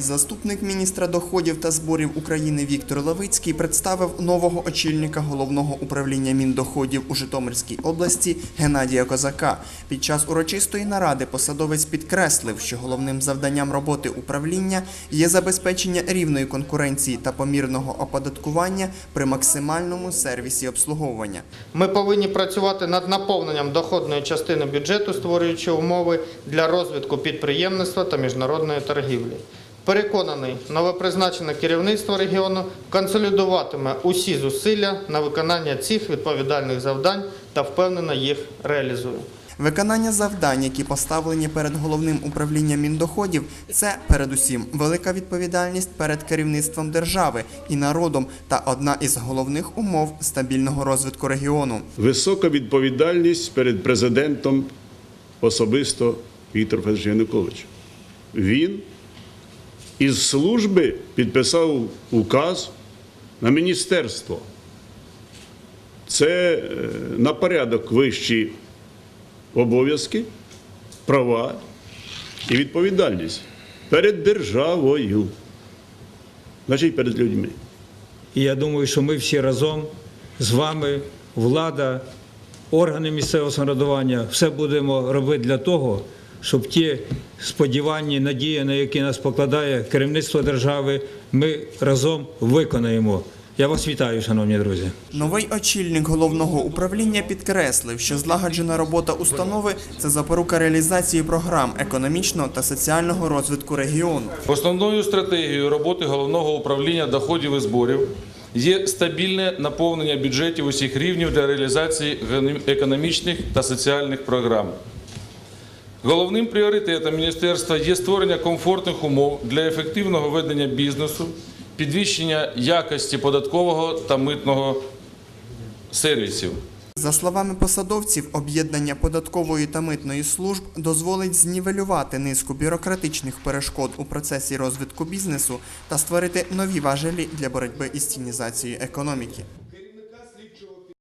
Заступник міністра доходів та зборів України Віктор Левицький представив нового очільника головного управління міндоходів у Житомирській області Геннадія Козака. Під час урочистої наради посадовець підкреслив, що головним завданням роботи управління є забезпечення рівної конкуренції та помірного оподаткування при максимальному сервісі обслуговування. Ми повинні працювати над наповненням доходної частини бюджету, створюючи умови для розвитку підприємництва та міжнародної торгівлі. Переконаний, новопризначене керівництво регіону консолідуватиме усі зусилля на виконання цих відповідальних завдань та впевнено їх реалізує. Виконання завдань, які поставлені перед головним управлінням міндоходів, це передусім велика відповідальність перед керівництвом держави і народом та одна із головних умов стабільного розвитку регіону. Висока відповідальність перед президентом особисто Віктор Федорович Янукович. Він із служби підписав указ на міністерство. Це е, на порядок вищі обов'язки, права і відповідальність перед державою, значить перед людьми. І я думаю, що ми всі разом з вами, влада, органи місцевого самоврядування, все будемо робити для того, щоб ті сподівання, надії, на які нас покладає керівництво держави, ми разом виконаємо. Я вас вітаю, шановні друзі. Новий очільник головного управління підкреслив, що злагоджена робота установи це запорука реалізації програм економічного та соціального розвитку регіону. Основною стратегією роботи головного управління доходів і зборів є стабільне наповнення бюджетів усіх рівнів для реалізації економічних та соціальних програм. Головним пріоритетом міністерства є створення комфортних умов для ефективного ведення бізнесу, підвищення якості податкового та митного сервісів. За словами посадовців, об'єднання податкової та митної служб дозволить знівелювати низку бюрократичних перешкод у процесі розвитку бізнесу та створити нові важелі для боротьби із тінізацією економіки.